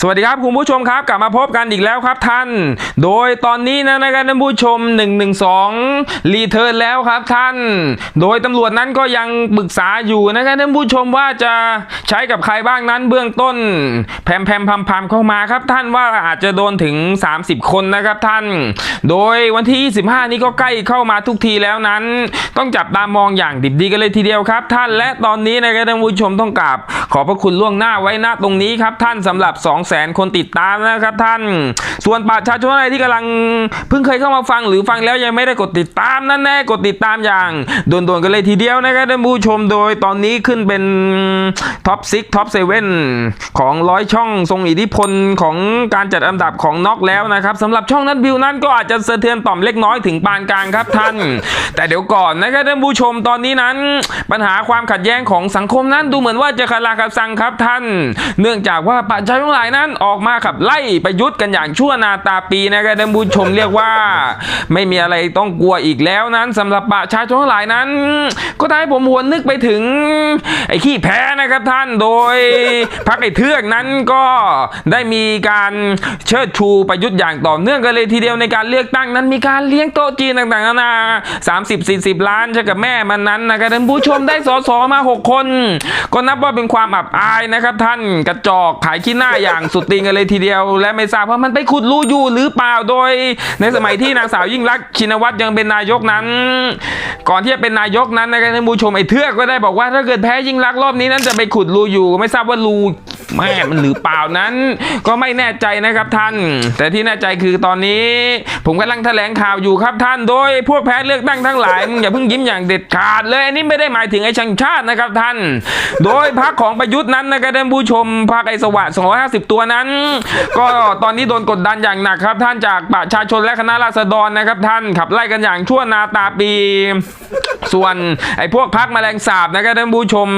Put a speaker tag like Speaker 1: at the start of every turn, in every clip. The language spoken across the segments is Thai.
Speaker 1: สวัสดีครับคุณผู้ชมครับกลับมาพบกันอีกแล้วครับท่าน โดยตอนนี้นะนะครับท่านผู้ชม 112 รีเทิร์นแล้วครับท่าน โดยตำรวจนั้นก็ยังปรึกษาอยู่นะครับท่านผู้ชมว่าจะใช้กับใครบ้างนั้นเบื้องต้น แพมแพมพัมพัมเข้ามาครับท่านว่าอาจจะโดนถึง 30 คนนะครับท่าน โดยวันที่ 25 นี้ก็ใกล้เข้ามาทุกทีแล้วนั้น ต้องจับตามองอย่างดิบดีกันเลยทีเดียวครับ ท่านและตอนนี้นะครับท่านผู้ชมต้องกราบขอบพระคุณล่วงหน้าไว้ณตรงนี้ครับท่านสำหรับ 2 0 0 0 0 0คนติดตามนะครับท่าน ส่วนประชาชนอะไรที่กำลังเพิ่งเคยเข้ามาฟังหรือฟังแล้วยังไม่ได้กดติดตามนั่นแน่กดติดตามอย่างด่วนๆกันเลยทีเดียวนะครับท่านผู้ชมโดยตอนนี้ขึ้นเป็นท็อปซิกท็อปเซเว่นของร้อยช่องทรงอิทธิพลของการจัดอันดับของน็อกแล้วนะครับสำหรับช่องนั้นวิวนั้นก็อาจจะสะเทือนต่อมเล็กน้อยถึงปานกลางครับท่าน แต่เดี๋ยวก่อนนะครับท่านผู้ชมตอนนี้นั้น ปัญหาความขัดแย้งของสังคมนั้นดูเหมือนว่าจะคาราคาซังครับท่าน เนื่องจากว่าประชาชนทั้งหลายนั้นออกมาขับไล่ประยุทธ์กันอย่างชั่วนาตาปีนะครับท่านผู้ชมเรียกว่า ไม่มีอะไรต้องกลัวอีกแล้วนั้นสำหรับประชาชนทั้งหลายนั้น ก็ทำให้ผมหวนนึกไปถึง ไอ้ขี้แพ้นะครับท่านโดยพักไอ้เทือกนั้นก็ได้มีการเชิดชูประยุทธ์อย่างต่อเนื่องกันเลยทีเดียวในการเลือกตั้งนั้นมีการเลี้ยงโต๊ะจีนต่างๆนานา30 40ล้านใช่กับแม่มันนั้นนะครับท่านผู้ชมได้สอสอมา6คน ก็นับว่าเป็นความอับอายนะครับท่านกระจอกขายขี้หน้าอย่างสุดติงกันเลยทีเดียว และไม่ทราบว่ามันไปขุดรูอยู่หรือเปล่าโดย ในสมัยที่นางสาวยิ่งรักชินวัตรยังเป็นนายกนั้น ก่อนที่จะเป็นนายกนั้นนะครับท่านผู้ชมไอ้เทือกก็ได้บอกว่าถ้าเกิดแพ้ยิ่งรักรอบนี้นั้นจะไปขุดรูอยู่ ไม่ทราบว่ารู แม่มันหรือเปล่านั้น ก็ไม่แน่ใจนะครับท่าน แต่ที่แน่ใจคือตอนนี้ ผมกำลังแถลงข่าวอยู่ครับท่านโดยพวกแพ้เลือกตั้งทั้งหลายมึงอย่าเพิ่งยิ้มอย่างเด็ดขาดเลยอันนี้ไม่ได้หมายถึงไอ้ชังชาตินะครับท่าน โดยพรรคของประยุทธ์นั้นนะครับท่านผู้ชมพรรคไอ้สวัสดิ์250 ตัวนั้น ก็ตอนนี้โดนกดดันอย่างหนักครับ ท่านจากประชาชนและคณะราษฎรนะครับท่านขับไล่กันอย่างชั่วนาตาปี ส่วนไอ้พวกพักแมลงสาบนะครับท่านผู้ชม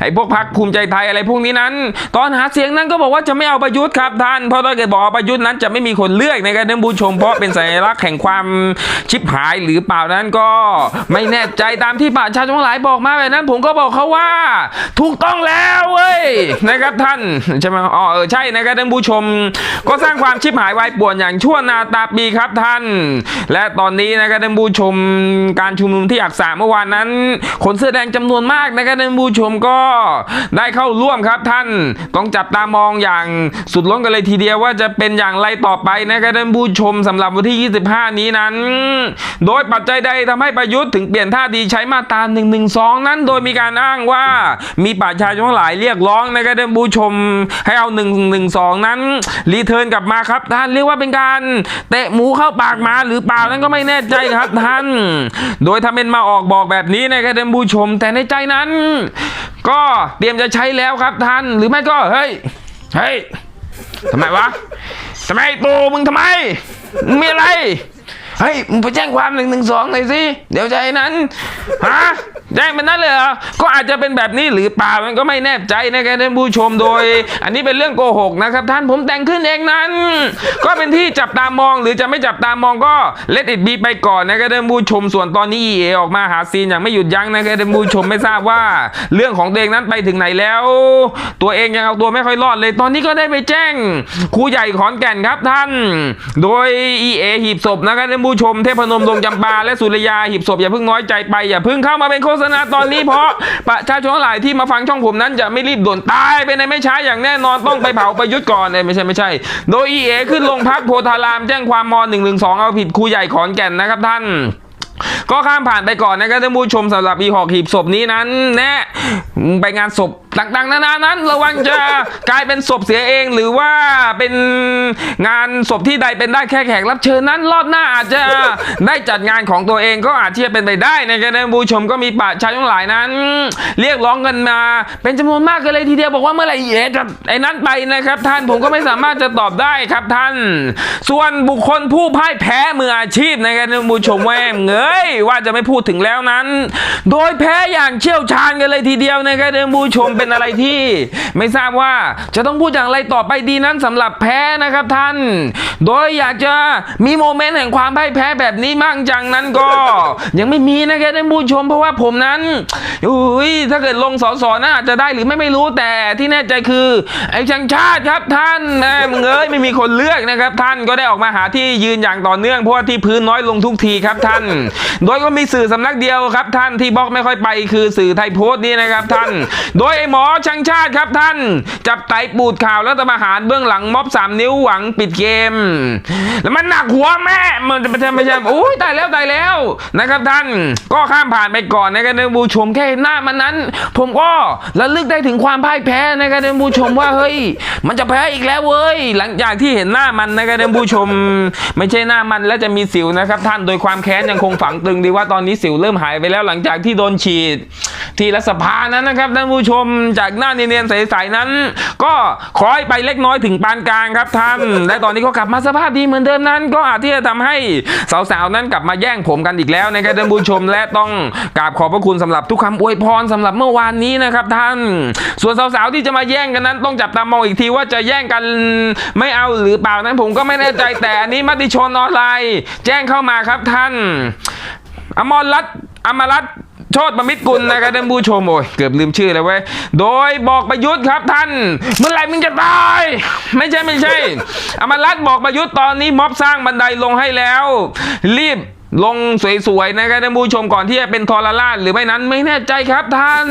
Speaker 1: ไอ้พวกพักภูมิใจไทยอะไรพวกนี้นั้น ตอนอนหาเสียงนั้นก็บอกว่าจะไม่เอาประยุทธ์ครับท่านเพราะถ้าเกิดบอกเอาประยุทธ์นั้นจะไม่มีคนเลือกนะครับท่านผู้ชมเพราะเป็นสัญลักษณ์แห่งความชิบหายหรือเปล่านั้นก็ไม่แน่ใจตามที่ประชาชนหลายบอกมาแบบนั้น ผมก็บอกเขาว่า ถูกต้องแล้วเว้ยนะครับท่านใช่ไหมอ๋อเออใช่นะครับท่านผู้ชม ก็สร้างความชิบหายวายป่วนอย่างชั่วนาตาปีครับท่าน และตอนนี้นะครับท่านผู้ชมการชุมนุมที่อักษาเมื่อวานนั้น คนเสื้อแดงจำนวนมากนะครับท่านผู้ชมก็ได้เข้าร่วมครับท่านต้องจับตามองอย่างสุดล้นกันเลยทีเดียวว่าจะเป็นอย่างไรต่อไปนะครับท่านผู้ชมสำหรับวันที่ 25 นี้นั้น โดยปัจจัยใดทำให้ประยุทธ์ถึงเปลี่ยนท่าทีใช้มาตรา112 นั้น โดยมีการอ้างว่ามีประชาชนหลายเรียกร้องนะครับท่านผู้ชมให้เอา 112 นั้น รีเทิร์นกลับมาครับท่านเรียกว่าเป็นการเตะหมูเข้าปากมาหรือเปล่านั้นก็ไม่แน่ใจครับท่าน โดยทำเป็นมาออกบอกแบบนี้นะครับท่านผู้ชมแต่ในใจนั้น ก็เตรียมจะใช้แล้วครับท่านหรือไม่ก็เฮ้ยเฮ้ยทำไมวะทำไมตูมึงทำไมมึงมีอะไรเฮ้ยมึงไปแจ้งความหนึ่งหนึ่งสองหน่อยสิเดี๋ยวใจนั้นฮะ แจ้งเป็นนั้นเลยเหรอก็อาจจะเป็นแบบนี้หรือเปล่ามันก็ไม่แน่ใจนะครับท่านผู้ชมโดย อันนี้เป็นเรื่องโกหกนะครับ ท่านผมแต่งขึ้นเองนั้น ก็เป็นที่จับตามองหรือจะไม่จับตามองก็เลดอิดบีไปก่อนนะครับท่านผู้ชมส่วนตอนนี้ EA ออกมาหาซีนอย่างไม่หยุดยั้งนะครับท่านผู้ชมไม่ทราบว่า เรื่องของตัวเองนั้นไปถึงไหนแล้ว ตัวเองยังเอาตัวไม่ค่อยรอดเลย ตอนนี้ก็ได้ไปแจ้งครูใหญ่ขอนแก่นครับท่าน โดย EA หีบศพนะครับท่านผู้ชมเทพนมดงจำปาและสุริยาหีบศพอย่าเพิ่งน้อยใจไปอย่าเพิ่งเข้ามาเป็นโฆษณาตอนนี้เพราะประชาชนหลายที่มาฟังช่องผมนั้นจะไม่รีบด่วนตายไปในไม่ช้าอย่างแน่นอนต้องไปเผาประยุทธ์ก่อนเอ้ยไม่ใช่ไม่ใช่ โดยอีเอขึ้นโรงพักโพธารามแจ้งความม .112 เอาผิดครูใหญ่ขอนแก่นนะครับท่าน ก็ข้ามผ่านไปก่อนนะครับท่านผู้ชมสำหรับอีหอกหีบศพนี้นั้นแนะไปงานศพต่างๆนานานั้น ระวังจะกลายเป็นศพเสียเองหรือว่าเป็นงานศพที่ใดเป็นได้แค่แขกรับเชิญนั้น รอบหน้าอาจจะได้จัดงานของตัวเองก็อาจที่จะเป็นไปได้นะครับท่านผู้ชมก็มีประชาชนหลายนั้น เรียกร้องกันมา เป็นจำนวนมากกันเลยทีเดียวบอกว่าเมื่อไหร่เอ๋จะไอ้นั้นไปนะครับ ท่านผมก็ไม่สามารถจะตอบได้ครับท่าน ส่วนบุคคลผู้พ่ายแพ้มืออาชีพนะครับท่านผู้ชมแม่งเอ้ยว่าจะไม่พูดถึงแล้วนั้น โดยแพ้อย่างเชี่ยวชาญกันเลยทีเดียวนะครับท่านผู้ชมเป็นอะไรที่ ไม่ทราบว่าจะต้องพูดอย่างไรต่อไปดีนั้นสำหรับแพ้นะครับท่าน โดยอยากจะมีโมเมนต์แห่งความพ่ายแพ้แบบนี้มั่งจังนั้นก็ ยังไม่มีนะครับท่านผู้ชมเพราะว่าผมนั้นอุ้ยถ้าเกิดลงสอสอน่าจะได้หรือไม่ไม่รู้แต่ที่แน่ใจคือไอ้ชังชาติครับท่านแม่มึงเอ้ยไม่มีคนเลือกนะครับ ท่านก็ได้ออกมาหาที่ยืนอย่างต่อเนื่องเพราะว่าที่พื้นน้อยลงทุกทีครับท่านโดยก็มีสื่อสำนักเดียวครับ ท่านที่บล็อกไม่ค่อยไป คือสื่อไทยโพสต์นี่นะครับท่าน โดยไอ้หมอชังชาติครับท่าน จับไตปูดข่าวแล้วทำอาหารเบื้องหลังม็อบสามนิ้วหวังปิดเกม แล้วมันหนักหัวแม่มันจะไม่ใช่ไม่ใช่โอ้ยตายแล้วตายแล้วนะครับท่านก็ข้ามผ่านไปก่อนนะครับท่านผู้ชมแค่หนหน้ามันนั้น ผมก็ระลึกได้ถึงความพ่ายแพ้นะครับท่านผู้ชมว่าเฮ้ย มันจะแพ้อีกแล้วเว้ย หลังจากที่เห็นหน้ามันนะครับท่านผู้ชม ไม่ใช่หน้ามันแล้วจะมีสิวนะครับ ท่านโดยความแค้นยังคงฝังตึงดีว่าตอนนี้สิวเริ่มหายไปแล้วหลังจากที่โดนฉีด ที่รัฐสภานั้นนะครับท่านผู้ชมจากหน้าเนียนๆใสๆนั้น ก็คล้อยไปเล็กน้อยถึงปานกลางครับท่าน และตอนนี้ก็กลับมาสภาพดีเหมือนเดิมนั้น ก็อาจที่จะทำให้สาวๆนั้นกลับมาแย่งผมกันอีกแล้วนะครับท่านผู้ชมและต้องกราบขอบพระคุณสำหรับทุกคำอวยพรสำหรับเมื่อวานนี้นะครับท่าน ส่วนสาวๆที่จะมาแย่งกันนั้น ต้องจับตามองอีกทีว่าจะแย่งกันไม่เอาหรือเปล่านั้นผมก็ไม่แน่ใจแต่อันนี้มติชนออนไลน์แจ้งเข้ามาครับท่าน อมรรัตอมรัตโชตประมิตรกุลนะครับท่านผู้ชมโอ้ยเกือบลืมชื่อเลยเว้ย โดยบอกประยุทธ์ครับท่าน เมื่อไหร่มึงจะตาย ไม่ใช่ไม่ใช่ อมรรัตบอกประยุทธ์ตอนนี้ม็อบสร้างบันไดลงให้แล้ว รีบ ลงสวยๆนะครับท่านผู้ชมก่อนที่จะเป็นทรราชหรือไม่นั้นไม่แน่ใจครับท่าน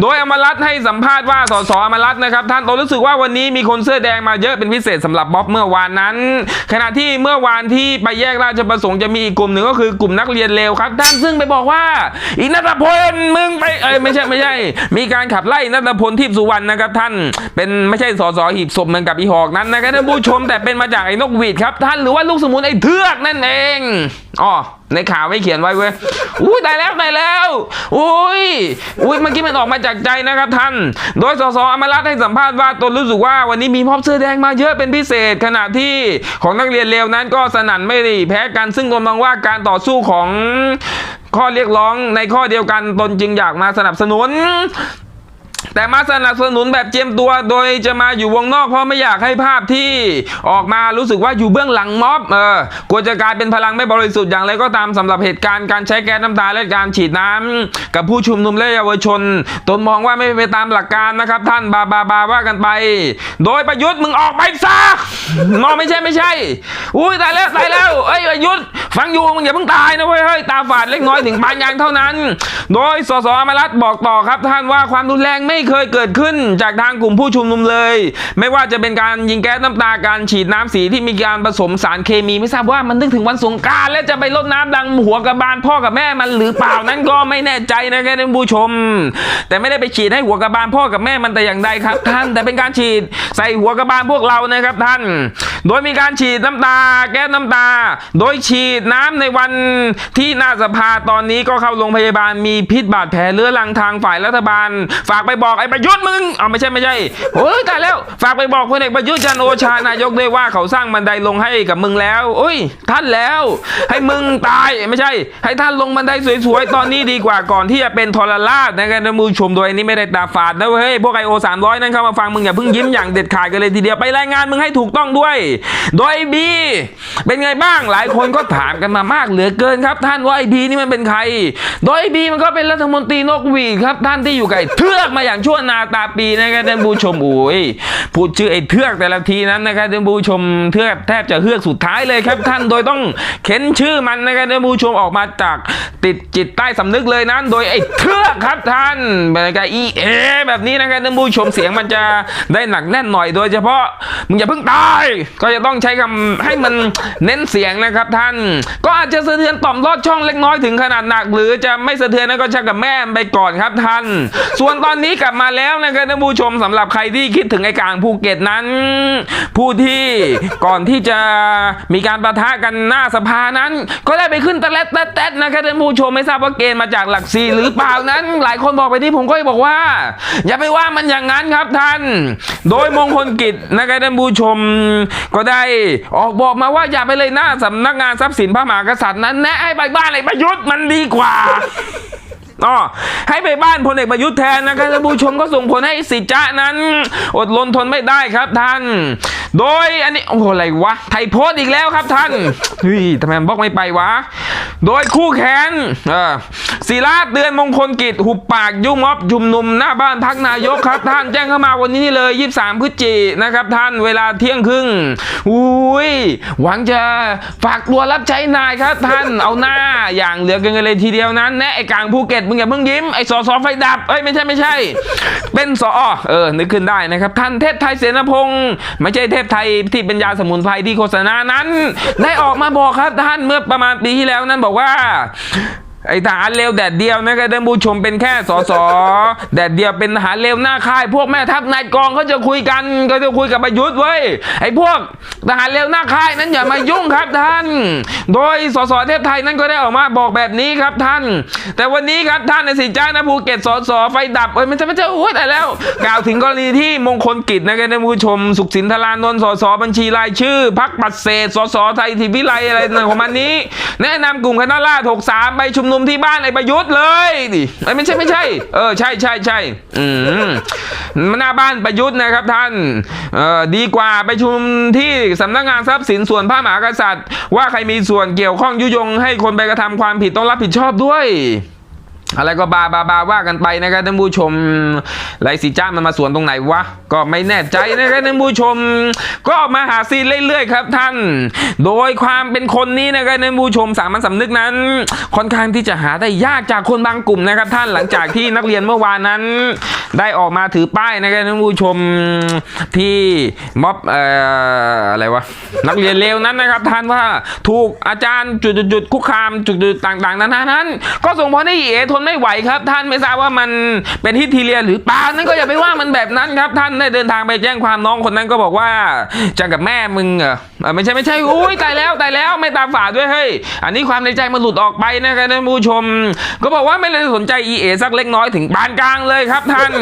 Speaker 1: โดยอมรรัตให้สัมภาษณ์ว่าสสอมรรัตนะครับท่านตนรู้สึกว่าวันนี้มีคนเสื้อแดงมาเยอะเป็นพิเศษสำหรับม็อบเมื่อวานนั้น ขณะที่เมื่อวานที่ไปแยกราชประสงค์จะมีอีกกลุ่มหนึ่งก็คือกลุ่มนักเรียนเลวครับ ท่านซึ่งไปบอกว่าอีนัทพลมึงไปเอ้ยไม่ใช่ไม่ใช่ มีการขับไล่นัทพลทิพสุวรรณนะครับท่าน เป็นไม่ใช่สสหีบศพเหมือนกับอีหอกนั้นนะครับท่านผู้ชมแต่เป็นมาจากไอ้นกหวีดครับท่านหรือว่าลูกสมุนไอ้เทือกนั่นเอง อ๋อในข่าวไม่เขียนไว้เว้ยอุ้ยตายแล้วตายแล้วอุ้ยอุ้ยเมื่อกี้มันออกมาจากใจนะครับท่าน โดยสสอมรัตให้สัมภาษณ์ว่าตนรู้สึกว่าวันนี้มีมอบเสื้อแดงมาเยอะเป็นพิเศษขณะที่ของนักเรียนเลวนั้นก็สนั่นไม่ได้แพ้กัน ซึ่งตนมองว่าการต่อสู้ของข้อเรียกร้องในข้อเดียวกันตนจึงอยากมาสนับสนุน แต่มาสนับสนุนแบบเจียมตัวโดยจะมาอยู่วงนอกเพราะไม่อยากให้ภาพที่ออกมารู้สึกว่าอยู่เบื้องหลังม็อบเออกลัวจะกลายเป็นพลังไม่บริสุทธิ์อย่างไรก็ตามสำหรับเหตุการณ์การใช้แก๊สน้ำตาและการฉีดน้ำกับผู้ชุมนุมและเยาวชน ตนมองว่าไม่เป็นไปตามหลักการนะครับ ท่านบาบาบาว่ากันไป โดยประยุทธ์มึงออกไปซะมองไม่ใช่ไม่ใช่ อุ้ยตายแล้วตายแล้วเอ้ยประยุทธ์ ฟังอยู่มึงอย่าเพิ่งตายนะเว้ยเฮ้ยตาฝาดเล็กน้อยถึงปานกลางเท่านั้น โดยสสอมรัตบอกต่อครับท่านว่าความรุนแรงไม่เคยเกิดขึ้นจากทางกลุ่มผู้ชุมนุมเลย ไม่ว่าจะเป็นการยิงแก๊สน้ำตาการฉีดน้ำสีที่มีการผสมสารเคมีไม่ทราบว่ามันนึกถึงวันสงกรารและจะไปรดน้ำดังหัวกระบาลพ่อกับแม่มันหรือเปล่านั้นก็ไม่แน่ใจนะครับท่านผู้ชม แต่ไม่ได้ไปฉีดให้หัวกระบาลพ่อกับแม่มันแต่อย่างใดครับ ท่านแต่เป็นการฉีดใส่หัวกระบาลพวกเรานะครับท่าน โดยมีการฉีดน้ำตา แก๊สน้ำตา โดยฉีดดน้ำในวันที่หน้าสภาตอนนี้ก็เข้าโรงพยาบาลมีพิษบาดแผลเรื้อรังทางฝ่ายรัฐบาล ฝากไปบอกไอ้ประยุทธ์มึงเอาไม่ใช่ไม่ใช่โอ้ยตายแล้ว ฝากไปบอกพลเอกประยุทธ์จันโอชานายกด้วยว่าเขาสร้างบันไดลงให้กับมึงแล้วโอ้ย ท่านแล้ว ให้มึงตายไม่ใช่ ให้ท่านลงบันไดสวยๆตอนนี้ดีกว่าก่อนที่จะเป็นทรราชนะครับท่านผู้ชมโดยนี้ไม่ได้ตาฝาดนะเว้ยพวกไอโอสามร้อยนั่นเข้ามาฟังมึงอย่าเพิ่งยิ้มอย่างเด็ดขาดกันเลยทีเดียวไปรายงานมึงให้ถูกต้องด้วย โดยบีเป็นไงบ้างหลายคนก็ถาามกันมามากเหลือเกินครับ ท่านว่าไอบีนี่มันเป็นใคร โดยไอบีมันก็เป็นรัฐมนตรีนกหวีดครับ ท่านที่อยู่กับไอ้เทือกมาอย่างชั่วนาตาปีนะครับท่านผู้ชมโอ้ยพูดชื่อไอ้เทือกแต่ละทีนั้นนะครับท่านผู้ชมเทือกแทบจะเฮือกสุดท้ายเลยครับ ท่านโดยต้องเข็นชื่อมันนะครับท่านผู้ชมออกมาจากติดจิตใต้สำนึกเลยนั้น โดยไอ้เทือกครับท่านแบบกับอีเอแบบนี้นะครับท่านผู้ชมเสียงมันจะได้หนักแน่นหน่อยโดยเฉพาะมึงอย่าเพิ่งตาย ก็จะต้องใช้คำให้มันเน้นเสียงนะครับท่าน ก็อาจจะสะเทือนต่อมลอดช่องเล็กน้อยถึงขนาดหนัก หรือจะไม่สะเทือนนั้นก็ชักกับแม่ไปก่อนครับท่าน ส่วนตอนนี้กลับมาแล้วนะครับท่านผู้ชมสำหรับใครที่คิดถึงไอ้กลางภูเก็ตนั้น ผู้ที่ก่อนที่จะมีการประทะกันหน้าสภานั้น ก็ได้ไปขึ้นตะเล็ดตะแตดนะครับท่านผูู้้ชมไม่ทราบว่าเกณฑ์มาจากหลักสี่หรือเปล่านั้น หลายคนบอกไปที่ผมก็บอกว่า อย่าไปว่ามันอย่างนั้นครับท่าน โดยมงคลกิจนะครับท่านผู้ชมก็ได้ออกบอกมาว่าอย่าไปเลยหน้าสำนักงานทรัพย์สินพระมหากษัตริย์นั้นแนะให้ไปบ้านไอ้ประยุทธ์มันดีกว่าอ๋อให้ไปบ้านพลเอกประยุทธ์แทนนะครับท่านผู้ชมก็ส่งผลให้สิจ้านั้น อดรนทนไม่ได้ครับท่าน โดยอันนี้โอ้โหอะไรวะไทยโพสอีกแล้วครับท่านเฮ้ยทำไมบล็อกไม่ไปวะ โดยคู่แข่งเออ ศิลาเตือนมงคลกิจ หุบปากยุ่งม็อบชุมนุมหน้าบ้านพักนายกครับ ท่านแจ้งเข้ามาวันนี้เลย 23 พฤศจินะครับ ท่านเวลาเที่ยงครึ่งอุ้ยหวังจะฝากตัวรับใช้นายครับ ท่านเอาหน้าอย่างเหลือเกินเลยทีเดียวนั้นแนะไอ้กลางภูเก็ตมึงอย่าเพิ่งยิ้มไอ้สอสอไฟดับเอ้ยไม่ใช่ไม่ใช่ เป็นสอเออนึกขึ้นได้นะครับ ท่านเทพไทยเสนาพงศ์ไม่ใช่เทพไทยที่เป็นยาสมุนไพรที่โฆษณานั้น ได้ออกมาบอกครับท่านเมื่อประมาณปีที่แล้วนั้นบอกว่า ไอ้ทหารเลวแดดเดียวนะครับท่านผู้ชมเป็นแค่สสแดดเดียวเป็นทหารเลวหน้าค่าย พวกแม่ทัพนายกองเขาจะคุยกันก็จะคุยกับประยุทธ์เว้ยไอ้พวกทหารเลวหน้าค่ายนั้นอย่ามายุ่งครับท่าน โดยสสเทพไทยนั้นก็ได้ออกมาบอกแบบนี้ครับท่าน แต่วันนี้ครับท่านในสิจ้านะภูเก็ตสสไฟดับเอ้ยไม่ใช่ไม่ใช่โอ้ยแต่แล้ว กล่าวถึงกรณีที่มงคลกิจนะครับท่านผู้ชม สุขสินธารานนท์สสบัญชีรายชื่อพักปัดเศษสสไทยทีวิไลอะไรของมันนี้ แนะนำกลุ่มคณะราษฎร63 ไปชุมนุมที่บ้านไอ้ประยุทธ์เลยดิเอ้ไม่ใช่ไม่ใช่ เออใช่ใช่ใช่อืมหน้าบ้านประยุทธ์นะครับท่านเออดีกว่าไปชุมนุมที่สำนักงานทรัพย์สินส่วนพระมหากษัตริย์ ว่าใครมีส่วนเกี่ยวข้องยุยง ให้คนไปกระทำความผิดต้องรับผิดชอบด้วยอะไรก็บาบาบาว่ากันไปนะครับท่านผู้ชมไรสีจ้ามันมาสวนตรงไหนวะก็ไม่แน่ใจนะครับท่านผู้ชม ก็มาหาซีนเรื่อยๆครับท่าน โดยความเป็นคนนี้นะครับท่านผู้ชมสามัญสำนึกนั้น ค่อนข้างที่จะหาได้ยากจากคนบางกลุ่มนะครับท่านหลังจากที่นักเรียนเมื่อวานนั้น ได้ออกมาถือป้ายนะครับท่านผู้ชมที่ม็อบเอ่ออะไรวะนักเรียนเลวนั้นนะครับ ท่านว่าถูกอาจารย์จุดๆคุกคามจุดๆต่างๆนานานั้น ก็ส่งผลให้เอทนไม่ไหวครับ ท่านไม่ทราบว่ามันเป็นฮิตทีเรียนหรือเปล่านั้นก็อย่าไปว่ามันแบบนั้นครับท่านได้เดินทางไปแจ้งความน้องคนนั้นก็บอกว่าจะกับแม่มึงเหรอเอ่อไม่ใช่ไม่ใช่อุ้ยตายแล้วตายแล้วไม่ตามฝาดด้วยเฮ้ยอันนี้ความในใจมันหลุดออกไปนะครับท่านผู้ชม ก็บอกว่าไม่ได้สนใจ EA สักเล็กน้อยถึงปานกลางเลยครับท่าน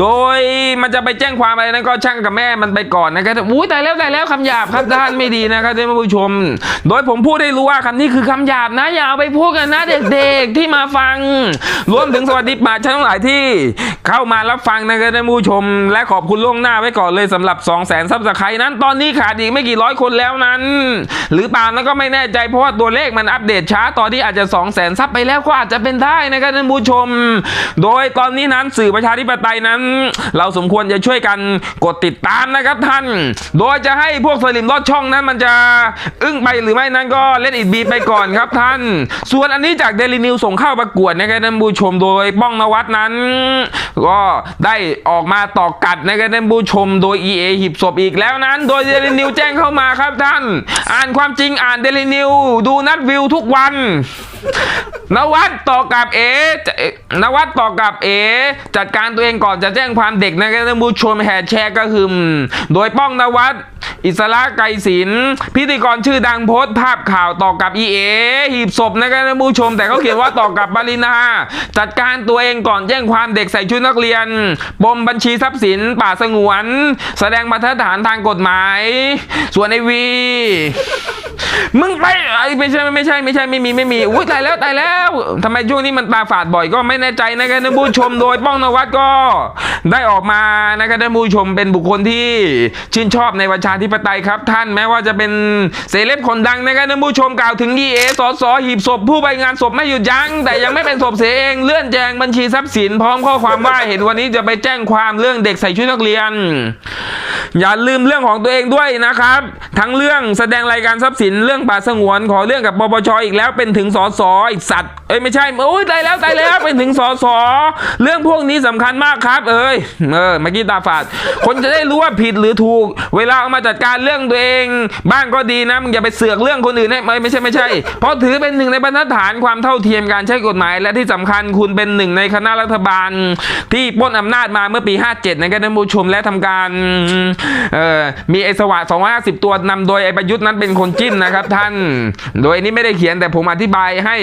Speaker 1: โดยมันจะไปแจ้งความอะไรนั้นก็ช่างกับแม่มันไปก่อนนะครับอุ้ยตายแล้วตายแล้วคำหยาบครับท่านไม่ดีนะครับท่านผู้ชม โดยผมพูดให้รู้ว่าคำนี้คือคำหยาบนะอย่าเอาไปพูดกันนะเด็กๆที่มาฟัง รวมถึงสวัสดีป่าชนทั้งหลายที่ เข้ามารับฟังนะครับท่านผู้ชม และขอบคุณล่วงหน้าไว้ก่อนเลยสำหรับ 2 0 0แสนซับสไครต์นั้น ตอนนี้ขาดอีกไม่กี่ร้อยคนแล้วนั้น หรือเปล่านั้นก็ไม่แน่ใจเพราะว่าตัวเลขมันอัปเดตช้าตอนที่อาจจะ 2 0 0แสนซับไปแล้วก็อาจจะเป็นได้นะครับท่านผู้ชม โดยตอนนี้นั้นสื่อประชาธิปไตยนั้น เราสมควรจะช่วยกันกดติดตามนะครับท่าน โดยจะให้พวกสลิมลอดช่องนั้นมันจะอึ้งไปหรือไม่นั้นก็เล่นอิดบีไปก่อนครับท่าน ส่วนอันนี้จากเดลินิวส่งเข้าประกวดนะครับท่านผู้ชมโดยป้องนวัดนั้น ก็ได้ออกมาต่อกัดนะครับท่านผู้ชมโดย EA หิบศพอีกแล้วนั้น โดยเดลินิวแจ้งเข้ามาครับท่าน อ่านความจริงอ่านเดลินิวดูนัดวิวทุกวัน นวัดต่อกับเอ๊นวัดต่อกับเอ จัดการตัวเองก่อนจะแจ้งความเด็กนะครับท่านผู้ชมแห่แชร์ก็คือโดยป้องนวัด อิสระไกรศิลป์พิธีกรชื่อดังโพสต์ภาพข่าวต่อกับอีเอหีบศพนะครับท่านผู้ชม แต่เขาเขียนว่าต่อกับปรินาจัดการตัวเองก่อนแจ้งความเด็กใส่ชุดนักเรียนปมบัญชีทรัพย์สินป่าสงวน แสดงมาตรฐานทางกฎหมาย ส่วนไอวี มึงไปไอ้ไม่ใช่ไม่ใช่ไม่ใช่ไม่มีไม่มีอุ้ยตายแล้วตายแล้วทำไมช่วงนี้มันตาฝาดบ่อยก็ไม่แน่ใจนะครับท่านผู้ชมโดยป้องนวัดก็ได้ออกมานะครับท่านผู้ชมเป็นบุคคลที่ชื่นชอบในประชาธิปไตยครับ ท่านแม้ว่าจะเป็นเซเลบคนดังนะครับท่านผู้ชมกล่าวถึงยีเอสอสอหีบศพผู้ไปงานศพไม่หยุดยั้งแต่ยังไม่เป็นศพเสียเองเลื่อนแจงบัญชีทรัพย์สินพร้อมข้อความว่าเห็นวันนี้จะไปแจ้งความเรื่องเด็กใส่ชุดนักเรียน อย่าลืมเรื่องของตัวเองด้วยนะครับ ทั้งเรื่องแสดงรายการทรัพย์สินเรื่องป่าสงวนขอเรื่องกับปปชอีกแล้วเป็นถึงสสอีกสัตว์เอ้ยไม่ใช่โอ้ยตายแล้วตายแล้วเป็นถึงสสเรื่องพวกนี้สำคัญมากครับ เอ้ยเออเมื่อกี้ตาฝาด คนจะได้รู้ว่าผิดหรือถูก เวลาเอามาจัดการเรื่องตัวเองบ้างก็ดีนะมึงอย่าไปเสือกเรื่องคนอื่นให้ไม่ไม่ใช่ไม่ใช่ เพราะถือเป็นหนึ่งในบรรทัดฐานความเท่าเทียมการใช้กฎหมาย และที่สำคัญคุณเป็นหนึ่งในคณะรัฐบาล ที่ปล้นอำนาจมาเมื่อปี 57นะครับท่านผู้ชมและทำการเอ่อมีไอสวะ250 ตัวนำโดยไอประยุทธ์นั้นเป็นคนจิ้มนะครับครับท่าน โดยนนี้ไม่ได้เขียนแต่ผมอธิบายให้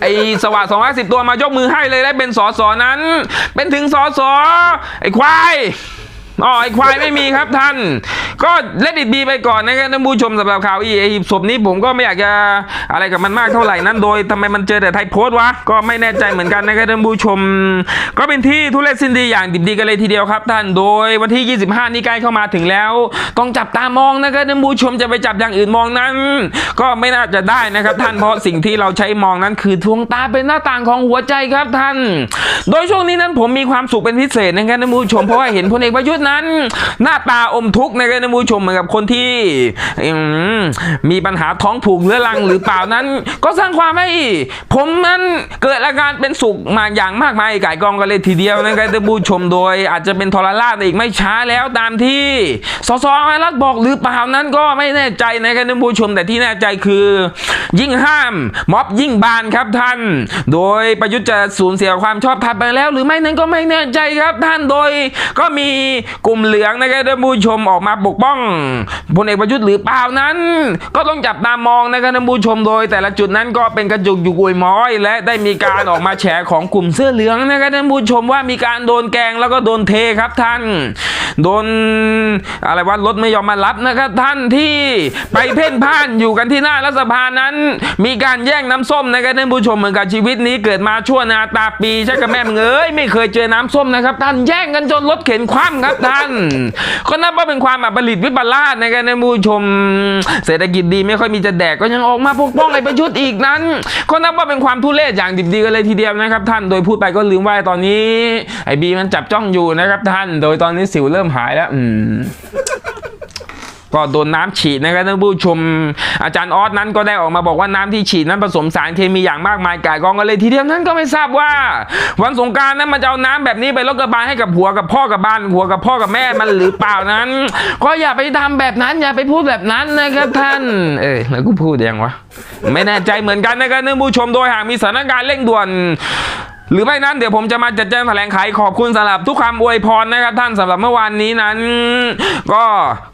Speaker 1: ไอ้สวัสดิ์สองร้อยสิบตัวมายกมือให้เลยได้เป็นสอสอนั้น เป็นถึงสอสอไอ้ควาย อ๋อไอควายไม่มีครับท่าน ก็เลดิตบีไปก่อนนะครับท่านผู้ชมสำหรับข่าวอีไอหีบศพนี้ผมก็ไม่อยากจะอะไรกับมันมากเท่าไหร่นั้นโดยทำไมมันเจอแต่ไทยโพสต์วะก็ไม่แน่ใจเหมือนกันนะครับท่านผู้ชม ก็เป็นที่ทุเรศสิ้นดีอย่างดิบดีกันเลยทีเดียวครับ ท่านโดยวันที่ 25 นี้ใกล้เข้ามาถึงแล้ว ต้องจับตามองนะครับท่านผู้ชมจะไปจับอย่างอื่นมองนั้น ก็ไม่น่าจะได้นะครับท่านเพราะสิ่งที่เราใช้มองนั้นคือดวงตาเป็นหน้าต่างของหัวใจครับท่าน โดยช่วงนี้นั้นผมมีความสุขเป็นพิเศษนะครับท่านผู้ชมเพราะว่าเห็นพลเอกประยุทธ์นั้น หน้าตาอมทุกข์นะครับท่านผู้ชมเหมือนกับคนที่มีปัญหาท้องผูกเรื้อรังหรือเปล่านั้น ก็สร้างความให้ ผมนั้นเกิดอาการเป็นสุขมาอย่างมากมายไก่กองกันเลยทีเดียวนะครับท่านผู้ชมโดย อาจจะเป็นทรราชอีกไม่ช้าแล้วตามที่สสไวรัสบอกหรือเปล่านั้นก็ไม่แน่ใจนะครับท่านผู้ชมแต่ที่แน่ใจคือ ยิ่งห้าม ม็อบยิ่งบานครับท่าน โดยประยุทธ์จะสูญเสียความชอบธรรมไปแล้ว หรือไม่นั้นก็ไม่แน่ใจครับท่านโดยก็มีกลุ่มเหลืองนะครับท่านผู้ชมออกมาปกป้องพลเอกประยุทธ์หรือเปล่านั้น ก็ต้องจับตามองนะครับท่านผู้ชมโดย แต่ละจุดนั้นก็เป็นกระจุกอยู่กุยม้อย และได้มีการออกมาแฉของกลุ่มเสื้อเหลืองนะครับท่านผู้ชมว่ามีการโดนแกงแล้วก็โดนเทครับท่าน โดนอะไรว่ารถไม่ยอมมารับนะครับท่านที่ไปเพ่นพ่านอยู่กันที่หน้ารัฐสภานั้น มีการแย่งน้ำส้มนะครับท่านผู้ชมเหมือนกับชีวิตนี้เกิดมาชั่วนาตาปีใช่กับแม่มึงยไม่เคยเจอน้ำส้มนะครับท่านแย่งกันจนรถเข็นคว่ำครับท่าน ก็นับว่าเป็นความอัปริตวิปลาสนะครับท่านผู้ชม เศรษฐกิจดีไม่ค่อยมีจะแดกก็ยังออกมาปกป้องไอ้ประยุทธ์อีกนั้น ก็นับว่าเป็นความทุเรศอย่างดิบดีกันเลยทีเดียวนะครับท่าน โดยพูดไปก็ลืมว่าตอนนี้ ไอ้บีมันจับจ้องอยู่นะครับท่าน โดยตอนนี้สิวเริ่มหายแล้ว อืม ก็โดนน้ำฉีดนะครับท่านผู้ชม อาจารย์ออสนั้นก็ได้ออกมาบอกว่าน้ำที่ฉีดนั้นผสมสารเคมีอย่างมากมายกายกองกันเลยทีเดียวนั้นก็ไม่ทราบว่า วันสงกรารนั้นมันจะเอาน้ำแบบนี้ไปลดกระบายให้กับผัวกับพ่อกับบ้านผัวกับพ่อกับแม่มันหรือเปล่านั้น ก็อย่าไปทำแบบนั้นอย่าไปพูดแบบนั้นนะครับท่าน เอ้ยแล้วกูพูดยังวะไม่แน่ใจเหมือนกันนะครับท่านผู้ชมโดยหากมีสถานการณ์เร่งด่วน หรือไม่นั้นเดี๋ยวผมจะมาจัดแจงแถลงไขขอบคุณสำหรับทุกคำอวยพรนะครับท่านสำหรับเมื่อวานนี้นั้น ก็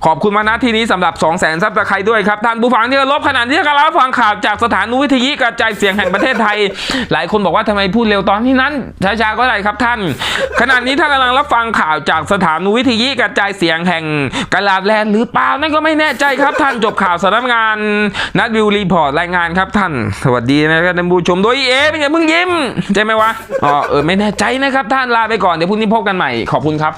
Speaker 1: ขอบคุณมาณที่นี้สำหรับ2 0 0 0 0 0ซับสไครด้วยครับท่านผู้ฟังที่เคารพขณะที่กำลังฟังข่าวจากสถานุวิทยุกระจายเสียงแห่งประเทศไทย หลายคนบอกว่าทำไมพูดเร็วตอนที่นั้นช้าๆก็ได้ครับท่าน ขณะนี้ท่านกำลังรับฟังข่าวจากสถานุวิทยุกระจายเสียงแห่งกาลาดแลนหรือเปล่านั่นก็ไม่แน่ใจครับท่านจบข่าวสำนักงานนัดวิวรีพอร์ตรายงานครับท่าน สวัสดีนะครับท่านผู้ชมโดยเอเป็นไงเพิ่งยิ้มใช่ไหมวะอ๋อเออไม่แน่ใจนะครับท่านลาไปก่อนเดี๋ยวพรุ่งนี้พบกันใหม่ขอบคุณครับ